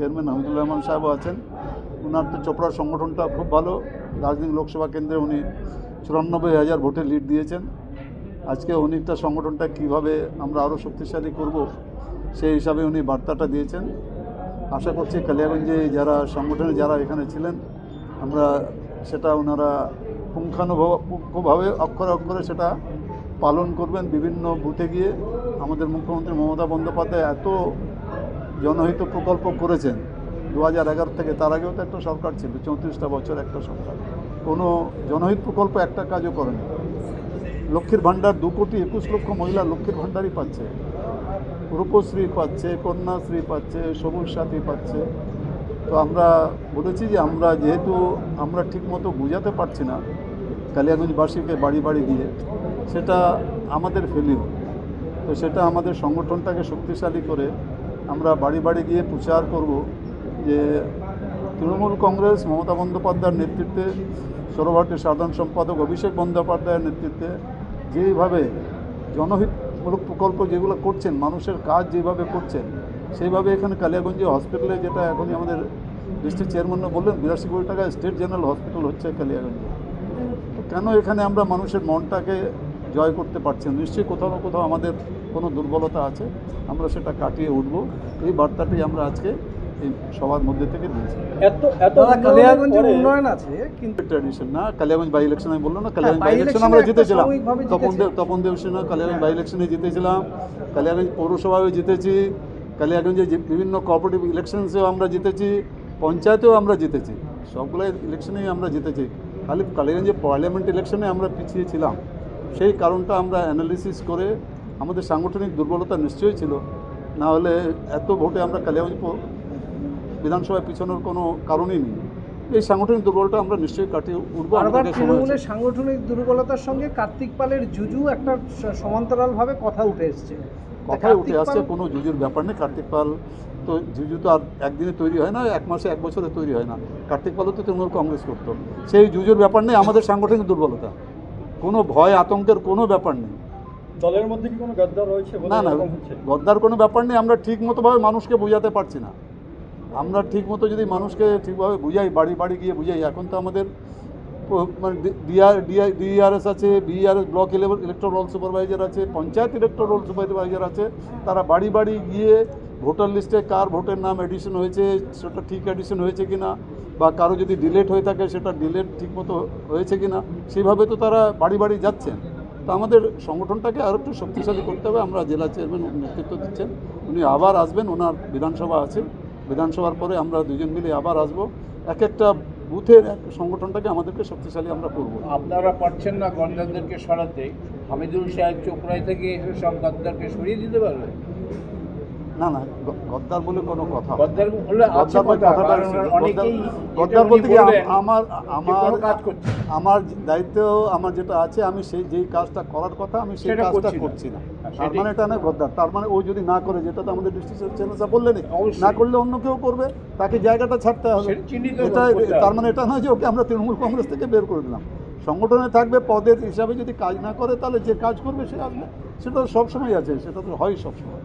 Chairman Hamidur Rahman সাহেবও আছেন। ওনার তো চোপড়ার সংগঠনটা খুব ভালো। দার্জিলিং লোকসভা কেন্দ্রে উনি চুরানব্বই হাজার ভোটে লিড দিয়েছেন। আজকে অনেকটা সংগঠনটা কীভাবে আমরা আরও শক্তিশালী করব, সেই হিসাবে উনি বার্তাটা দিয়েছেন। আশা করছি কালিয়াগঞ্জে যারা সংগঠনে যারা এখানে ছিলেন, আমরা সেটা ওনারা পুঙ্খানুপুঙ্খভাবে অক্ষরে অক্ষরে সেটা পালন করবেন বিভিন্ন বুথে গিয়ে। আমাদের মুখ্যমন্ত্রী মমতা বন্দ্যোপাধ্যায় এত জনহিত প্রকল্প করেছেন। দু হাজার এগারো থেকে তার আগেও তো একটা সরকার ছিল, চৌত্রিশটা বছর একটা সরকার। কোনো জনহিত প্রকল্প একটা কাজও করেনি। লক্ষ্মীর ভাণ্ডার দু কোটি একুশ লক্ষ মহিলা লক্ষ্মীর ভাণ্ডারই পাচ্ছে। রূপশ্রী পাচ্ছে, কন্যাশ্রী পাচ্ছে, সবুজ সাথী পাচ্ছে। তো আমরা বলেছি যে আমরা যেহেতু আমরা ঠিকমতো বোঝাতে পারছি না কালিয়াগঞ্জবাসীকে বাড়ি বাড়ি দিয়ে, সেটা আমাদের ফেলিও তো সেটা আমাদের সংগঠনটাকে শক্তিশালী করে আমরা বাড়ি বাড়ি গিয়ে প্রচার করব যে তৃণমূল কংগ্রেস মমতা বন্দ্যোপাধ্যায়ের নেতৃত্বে সৌরভাটির সাধারণ সম্পাদক অভিষেক বন্দ্যোপাধ্যায়ের নেতৃত্বে যেইভাবে জনহিতমূলক প্রকল্প যেগুলো করছেন, মানুষের কাজ যেভাবে করছেন, সেইভাবে এখানে কালিয়াগঞ্জে হসপিটালে যেটা এখনই আমাদের ডিস্ট্রিক্ট চেয়ারম্যান বললেন, বিরাশি কোটি টাকা স্টেট জেনারেল হসপিটাল হচ্ছে কালিয়াগঞ্জে। কেন এখানে আমরা মানুষের মনটাকে জয় করতে পারছি না। নিশ্চয়ই কোথাও না কোথাও আমাদের কোনো দুর্বলতা আছে। আমরা সেটা কাটিয়ে উঠব। এই বার্তাটি আমরা আজকে এই সবার মধ্যে থেকে দিয়েছি। এত এত দাদা কালিয়াগঞ্জে উন্নয়নের পরে- উন্নয়ন আছে কিন্তু ট্রেডিশন না কালিয়াগঞ্জ বাই ইলেকশন আমি বললাম না কালিয়াগঞ্জ বাই ইলেকশন আমরা জিতেছিলাম। তপন দেব তপন দেব সিনহা কালিয়াগঞ্জ বাই ইলেকশনে জিতেছিলাম। কালিয়াগঞ্জ পৌরসভায় জিতেছি। কালিয়াগঞ্জে বিভিন্ন কোঅপারেটিভ ইলেকশনসেও আমরা জিতেছি। পঞ্চায়েতেও আমরা জিতেছি। সবগুলো ইলেকশনেই আমরা জিতেছি। খালি কালিয়াগঞ্জে পার্লামেন্ট ইলেকশনে আমরা পিছিয়ে ছিলাম। সেই কারণটা আমরা অ্যানালিসিস করে আমাদের সাংগঠনিক দুর্বলতা নিশ্চয়ই ছিল। না হলে এত ভোটে আমরা কালিয়াগঞ্জ বিধানসভায় পিছনের কোনো কারণই নেই। এই সাংগঠনিক দুর্বলতা আমরা নিশ্চয়ই কাটিয়ে উঠবো। তৃণমূলের সাংগঠনিক দুর্বলতার সঙ্গে কার্তিক পালের জুজু একটা সমান্তরালভাবে কথা উঠে এসছে। কথায় উঠে আসছে কোনো জুজুর ব্যাপার নেই। কার্তিক পাল তো জুজু তো আর একদিনে তৈরি হয় না এক মাসে এক বছরে তৈরি হয় না। কার্তিক পালও তো তৃণমূল কংগ্রেস করতো। সেই জুজুর ব্যাপার নেই আমাদের সাংগঠনিক দুর্বলতা। কোনো ভয় আতঙ্কের কোনো ব্যাপার নেই। দলের মধ্যে কি কোনো গদ্দার রয়েছে না না গদ্দার কোনো ব্যাপার নেই আমরা ঠিক মতোভাবে মানুষকে বোঝাতে পারছি না। আমরা ঠিক মতো যদি মানুষকে ঠিকভাবে বুঝাই বাড়ি বাড়ি গিয়ে বুঝাই এখন তো আমাদের মানে ডিআর ডিআই ডিআরএস আছে বিআরএস ব্লক ইলেকট্রল সুপারভাইজার আছে পঞ্চায়েত ইলেকট্রল সুপারভাইজার আছে তারা বাড়ি বাড়ি গিয়ে ভোটার লিস্টে কার ভোটের নাম এডিশন হয়েছে সেটা ঠিক এডিশন হয়েছে কি না বা কারও যদি ডিলেট হয়ে থাকে, সেটা ডিলেট ঠিকমতো হয়েছে কি না সেইভাবে তো তারা বাড়ি বাড়ি যাচ্ছেন। তো আমাদের সংগঠনটাকে আরও একটু শক্তিশালী করতে হবে। আমরা জেলা চেয়ারম্যান নেতৃত্ব দিচ্ছেন। উনি আবার আসবেন, ওনার বিধানসভা আছে। বিধানসভার পরে আমরা দুজন মিলে আবার আসব। এক একটা বুথের এক সংগঠনটাকে আমাদেরকে শক্তিশালী আমরা করব। আপনারা পারছেন না গন্ডারদেরকে সরাতে। হামিদুল সাহেব চোপড়ায় থেকে এসে সব গদ্দারকে সরিয়ে দিতে পারবে না না গদ্দার বলে কোনো কথা গদ্দার বলে গদ্দার বলে কথাটা অনেকেই গদ্দার- গদ্দার বলতে কি আমার আমার কাজ করছে আমার দায়িত্ব আমার যেটা আছে আমি সেই যেই কাজটা করার কথা আমি সেই কাজটা করছি না। তার মানে এটা না গদ্দার। তার মানে ও যদি না করে যেটা তো আমাদের ডিস্ট্রিক্ট চ্যানেল বললেন। না করলে অন্য কেউ করবে তাকে জায়গাটা ছাড়তে হবে। এটা তার মানে এটা নয় যে ওকে আমরা তৃণমূল কংগ্রেস থেকে বের করে দিলাম। সংগঠনে থাকবে পদের হিসাবে যদি কাজ না করে তাহলে যে কাজ করবে সে আসবে। সেটা তো সবসময় আছে সেটা তো হয় সবসময়।